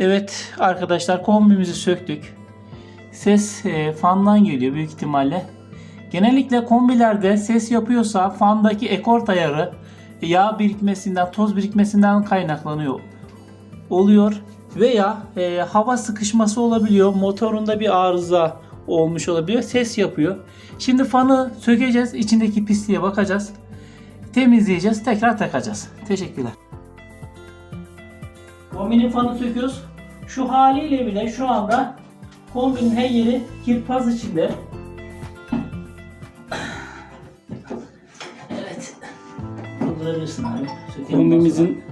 Evet arkadaşlar kombimizi söktük. Ses e, fandan geliyor büyük ihtimalle. Genellikle kombilerde ses yapıyorsa fandaki ekort ayarı yağ birikmesinden, toz birikmesinden kaynaklanıyor oluyor veya e, hava sıkışması olabiliyor. Motorunda bir arıza olmuş olabiliyor. Ses yapıyor. Şimdi fanı sökeceğiz. içindeki pisliğe bakacağız. Temizleyeceğiz. Tekrar takacağız. Teşekkürler. Kombinin fanı söküyoruz. Şu haliyle bile şu anda kombinin her yeri kirpaz içinde. Evet. Kaldırabilirsin abi. Sökelim Kombimizin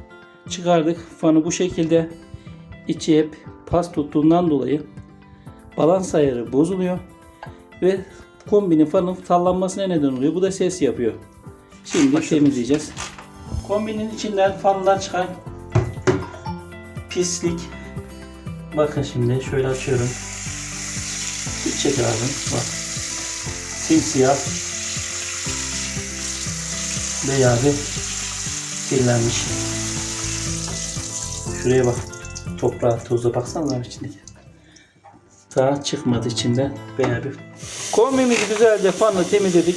çıkardık. Fanı bu şekilde. İçi hep pas tuttuğundan dolayı balans ayarı bozuluyor. Ve kombinin fanın sallanmasına neden oluyor. Bu da ses yapıyor. Şimdi temizleyeceğiz. Kombinin içinden fandan çıkan pislik. Bakın şimdi şöyle açıyorum. Bir çek. Bak. Simsiyah. Bayağı bir kirlenmiş. Şuraya bak. Toprağa, toza baksana içindeki. Daha çıkmadı içinden. Bayağı bir. Kombimizi güzelce fanla temizledik.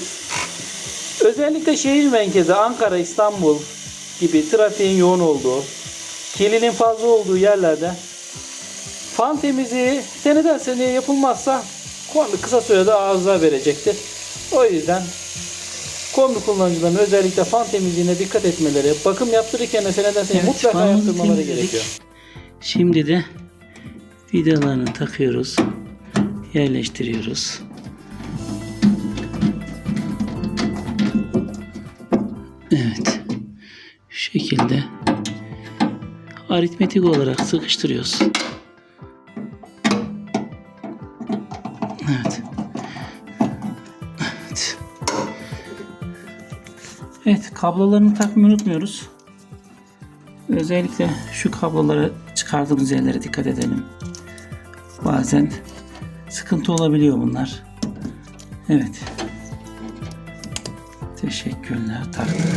Özellikle şehir merkezi Ankara, İstanbul gibi trafiğin yoğun olduğu, kirliliğin fazla olduğu yerlerde fan temizliği seneden seneye yapılmazsa kombi kısa sürede arıza verecektir. O yüzden kombi kullanıcıların özellikle fan temizliğine dikkat etmeleri, bakım yaptırırken de seneden seneye Evet, mutlaka yaptırmaları temizledik. gerekiyor. Şimdi de vidalarını takıyoruz. Yerleştiriyoruz. Evet. Şu şekilde aritmetik olarak sıkıştırıyoruz. Evet. Evet. Evet kablolarını takmayı unutmuyoruz. Özellikle şu kabloları çıkardığımız yerlere dikkat edelim. Bazen sıkıntı olabiliyor bunlar. Evet. Teşekkürler taktık.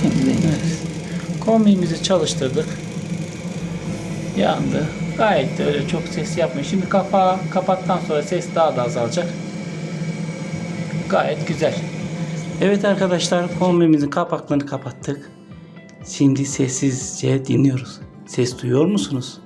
Şimdi deneyeceğiz. Kombimizi çalıştırdık. Yandı. Gayet de öyle çok ses yapmıyor. Şimdi kapağı kapattan sonra ses daha da azalacak. Gayet güzel. Evet arkadaşlar kombimizin kapaklarını kapattık. Şimdi sessizce dinliyoruz. Ses duyuyor musunuz?